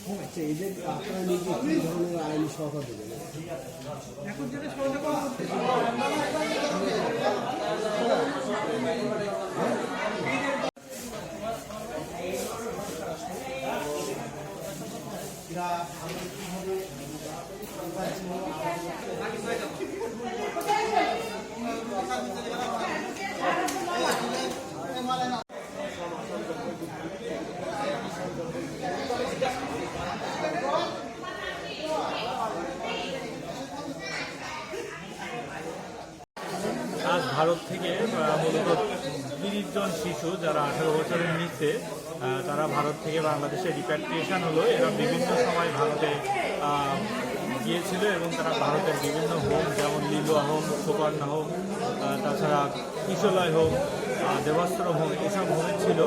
আচ্ছা এদের আপনারা নিজে ধরনের আইনি আজ ভারত থেকে মূলত তিরিশ জন শিশু যারা আঠারো বছরের নিচে তারা ভারত থেকে বাংলাদেশে রিপ্যাট্রিয়েশন হলো। এরা বিভিন্ন সময় ভারতে গিয়েছিল এবং তারা ভারতের বিভিন্ন হোম, যেমন লিলুয়া হোম সুকর্ণা হোম তাছাড়া কিশোলয় হোম দেবাস্ত্র হোম এসব ভূমি ছিল।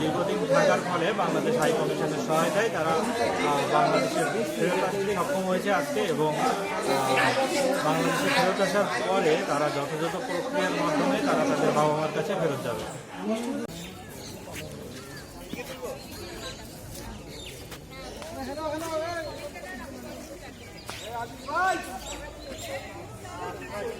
দীর্ঘদিন থাকার ফলে বাংলাদেশ হাই কমিশনের সহায়তায় তারা বাংলাদেশের বাংলাদেশে ফেরত আসতে সক্ষম হয়েছে আজকে এবং বাংলাদেশে ফেরত আসার পরে তারা যথাযথ প্রক্রিয়ার মাধ্যমে তারা তাদের বাবা মার কাছে ফেরত যাবে।